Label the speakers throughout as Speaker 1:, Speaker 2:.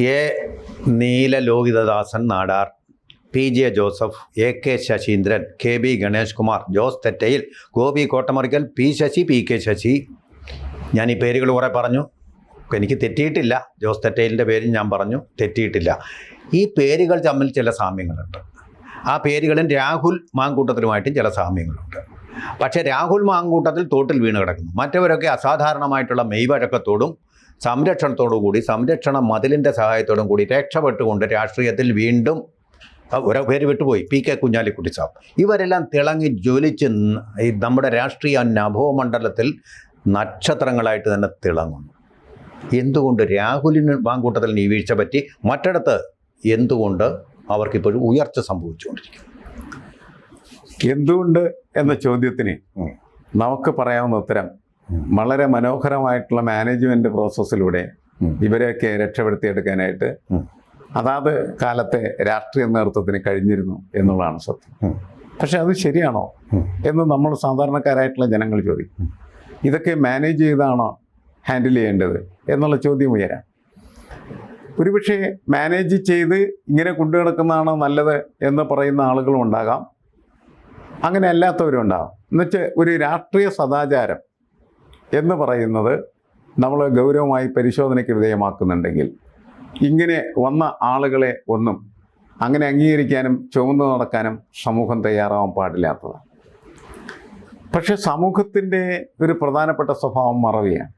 Speaker 1: A. Neelalohithadasan Nadar. P. J. Joseph A. K. Saseendran K. B. Ganesh Kumar Jose Thettayil Gopi Kottamurickal P. Sasi P. K. Sasi. ഞാൻ ഈ പേരുകൾ കുറേ പറഞ്ഞു. എനിക്ക് തെറ്റിയിട്ടില്ല. ജോസ് തെറ്റയിലിന്റെ പേരും ഞാൻ പറഞ്ഞു. തെറ്റിയിട്ടില്ല. ഈ പേരുകൾ തമ്മിൽ ചില സാമ്യങ്ങളുണ്ട്. ആ പേരുകളും രാഹുൽ മാങ്കൂട്ടത്തിലുമായിട്ടും ചില സാമ്യങ്ങളുണ്ട്. പക്ഷേ രാഹുൽ മാങ്കൂട്ടത്തിൽ തോട്ടിൽ വീണ് കിടക്കുന്നു. മറ്റവരൊക്കെ അസാധാരണമായിട്ടുള്ള മെയ്വഴക്കത്തോടും സംരക്ഷണത്തോടു കൂടി സംരക്ഷണ മതിലിന്റെ സഹായത്തോടും കൂടി രക്ഷപ്പെട്ടുകൊണ്ട് രാഷ്ട്രീയത്തിൽ വീണ്ടും ഒരു പേര് വിട്ടുപോയി. P K Kunhalikutty Saab. ഇവരെല്ലാം തിളങ്ങി ജ്വലിച്ച് ഈ നമ്മുടെ രാഷ്ട്രീയ നഭോമണ്ഡലത്തിൽ നക്ഷത്രങ്ങളായിട്ട് തന്നെ തിളങ്ങുന്നു. എന്തുകൊണ്ട് രാഹുലിന് വാങ്കൂട്ടത്തിൽ നീ വീഴ്ച പറ്റി? മറ്റിടത്ത് എന്തുകൊണ്ട് അവർക്കിപ്പോഴും ഉയർച്ച സംഭവിച്ചുകൊണ്ടിരിക്കും
Speaker 2: എന്തുകൊണ്ട് എന്ന ചോദ്യത്തിന് നമുക്ക് പറയാവുന്ന ഉത്തരം. വളരെ മനോഹരമായിട്ടുള്ള മാനേജ്മെന്റ് പ്രോസസ്സിലൂടെ. ഇവരെയൊക്കെ രക്ഷപ്പെടുത്തിയെടുക്കാനായിട്ട്. അതാത് കാലത്തെ രാഷ്ട്രീയ നേതൃത്വത്തിന് കഴിഞ്ഞിരുന്നു എന്നുള്ളതാണ് സത്യം. പക്ഷെ അത് ശരിയാണോ? എന്ന് നമ്മൾ സാധാരണക്കാരായിട്ടുള്ള ജനങ്ങൾ ചോദിക്കും ഇതൊക്കെ മാനേജ് ചെയ്താണോ ഹാൻഡിൽ ചെയ്യേണ്ടത് എന്നുള്ള ചോദ്യം ഉയരാം. ഒരുപക്ഷെ മാനേജ് ചെയ്ത് ഇങ്ങനെ കൊണ്ടു നടക്കുന്നതാണ് നല്ലത് എന്ന് പറയുന്ന ആളുകളും ഉണ്ടാകാം. അങ്ങനെ അല്ലാത്തവരും ഉണ്ടാകും. എന്നുവെച്ചാൽ ഒരു രാഷ്ട്രീയ സദാചാരം എന്ന് പറയുന്നത് നമ്മൾ ഗൗരവമായി പരിശോധനയ്ക്ക് വിധേയമാക്കുന്നുണ്ടെങ്കിൽ ഇങ്ങനെ വന്ന ആളുകളെ ഒന്നും അങ്ങനെ അംഗീകരിക്കാനും ചുമന്നു നടക്കാനും സമൂഹം തയ്യാറാവാൻ പാടില്ലാത്തതാണ്. പക്ഷെ സമൂഹത്തിന്റെ ഒരു പ്രധാനപ്പെട്ട സ്വഭാവം മറവിയാണ്.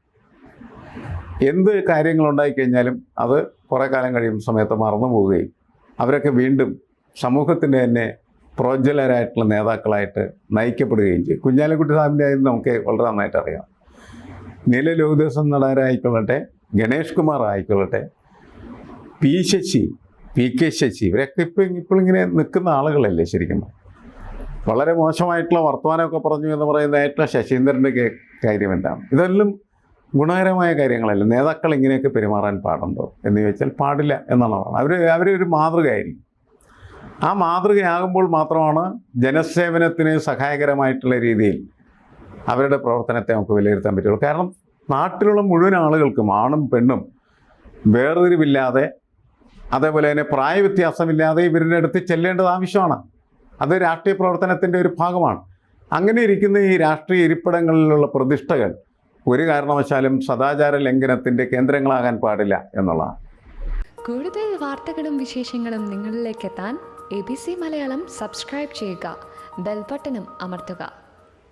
Speaker 2: എന്ത് കാര്യങ്ങൾ ഉണ്ടായിക്കഴിഞ്ഞാലും അത് കുറേ കാലം കഴിയുന്ന സമയത്ത് മറന്നു പോവുകയും അവരൊക്കെ വീണ്ടും സമൂഹത്തിന്റെ തന്നെ പ്രോജ്വലരായിട്ടുള്ള നേതാക്കളായിട്ട് നയിക്കപ്പെടുകയും ചെയ്യും. കുഞ്ഞാലിക്കുട്ടി സാഹിബിന്റെ ആയിരുന്നു നമുക്ക് വളരെ നന്നായിട്ട് അറിയാം. നീല ലോകദേശം നടാരായിക്കൊള്ളട്ടെ ഗണേഷ് കുമാർ ആയിക്കൊള്ളട്ടെ P Sasi P K Sasi ഇവരൊക്കെ ഇപ്പം ഇപ്പോഴിങ്ങനെ നിൽക്കുന്ന ആളുകളല്ലേ ശരിക്കും. വളരെ മോശമായിട്ടുള്ള വർത്തമാനമൊക്കെ പറഞ്ഞു എന്ന് പറയുന്നതായിട്ടുള്ള ശശീന്ദ്രന്റെ കാര്യം എന്താണ്? ഇതെല്ലാം ഗുണകരമായ കാര്യങ്ങളല്ല? നേതാക്കൾ ഇങ്ങനെയൊക്കെ പെരുമാറാൻ പാടുണ്ടോ എന്ന് ചോദിച്ചാൽ പാടില്ല എന്നാണ് പറയുന്നത്. അവർ അവരൊരു മാതൃകയായിരിക്കും. ആ മാതൃകയാകുമ്പോൾ മാത്രമാണ് ജനസേവനത്തിന് സഹായകരമായിട്ടുള്ള രീതിയിൽ അവരുടെ പ്രവർത്തനത്തെ നമുക്ക് വിലയിരുത്താൻ പറ്റുള്ളൂ. കാരണം നാട്ടിലുള്ള മുഴുവൻ ആളുകൾക്കും ആണും പെണ്ണും വേർതിരിവില്ലാതെ അതേപോലെ തന്നെ പ്രായവ്യത്യാസമില്ലാതെ ഇവരുടെ അടുത്ത് ചെല്ലേണ്ടത് ആവശ്യമാണ്. അത് രാഷ്ട്രീയ പ്രവർത്തനത്തിന്റെ ഒരു ഭാഗമാണ്. അങ്ങനെ ഇരിക്കുന്ന ഈ രാഷ്ട്രീയ ഇരിപ്പിടങ്ങളിലുള്ള പ്രതിഷ്ഠകൾ ഒരു കാരണവശാലും സദാചാര ലംഘനത്തിന്റെ കേന്ദ്രങ്ങളാകാൻ പാടില്ല എന്നുള്ളതാണ്.
Speaker 3: കൂടുതൽ വാർത്തകളും വിശേഷങ്ങളും നിങ്ങളിലേക്ക് എത്താൻ A B C Malayalam subscribe ചെയ്യുക. ബെൽബട്ടനും അമർത്തുക.